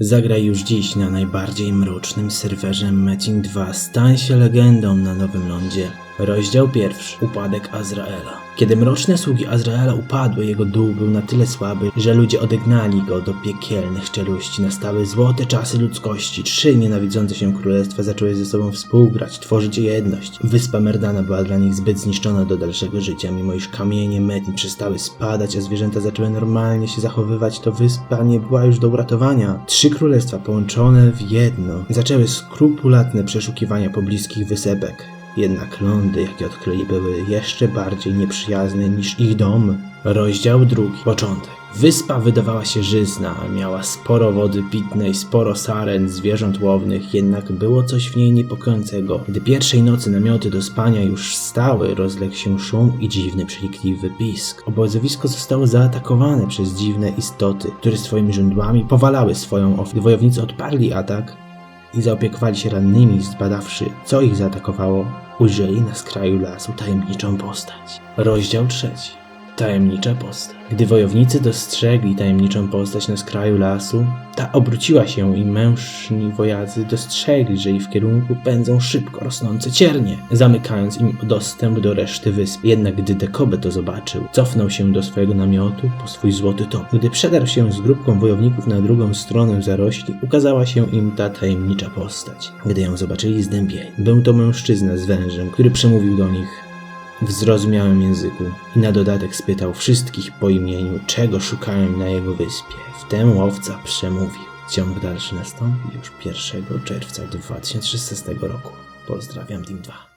Zagraj już dziś na najbardziej mrocznym serwerze Metin 2. Stań się legendą na Nowym Lądzie. Rozdział pierwszy. Upadek Azraela. Kiedy mroczne sługi Azraela upadły, jego duch był na tyle słaby, że ludzie odegnali go do piekielnych czeluści. Nastały złote czasy ludzkości. Trzy nienawidzące się królestwa zaczęły ze sobą współgrać, tworzyć jedność. Wyspa Merdana była dla nich zbyt zniszczona do dalszego życia. Mimo iż kamienie Metin przestały spadać, a zwierzęta zaczęły normalnie się zachowywać, to wyspa nie była już do uratowania. Trzy królestwa połączone w jedno zaczęły skrupulatne przeszukiwania pobliskich wysepek. Jednak lądy, jakie odkryli, były jeszcze bardziej nieprzyjazne niż ich dom. Rozdział drugi. Początek. Wyspa wydawała się żyzna, miała sporo wody pitnej, sporo saren, zwierząt łownych, jednak było coś w niej niepokojącego. Gdy pierwszej nocy namioty do spania już stały, rozległ się szum i dziwny, przenikliwy pisk. Obozowisko zostało zaatakowane przez dziwne istoty, które swoimi żądłami powalały swoją ofiarę. Wojownicy odparli atak, i zaopiekowali się rannymi, zbadawszy, co ich zaatakowało, ujrzeli na skraju lasu tajemniczą postać. Rozdział trzeci. Tajemnicza postać. Gdy wojownicy dostrzegli tajemniczą postać na skraju lasu, ta obróciła się i mężni wojacy dostrzegli, że jej w kierunku pędzą szybko rosnące ciernie, zamykając im dostęp do reszty wyspy. Jednak gdy Dekobe to zobaczył, cofnął się do swojego namiotu po swój złoty top. Gdy przedarł się z grupką wojowników na drugą stronę zarośli, ukazała się im ta tajemnicza postać. Gdy ją zobaczyli, zdębieli. Był to mężczyzna z wężem, który przemówił do nich w zrozumiałym języku i na dodatek spytał wszystkich po imieniu, czego szukają na jego wyspie. Wtem łowca przemówił. Ciąg dalszy nastąpi już 1 czerwca 2016 roku. Pozdrawiam Team 2.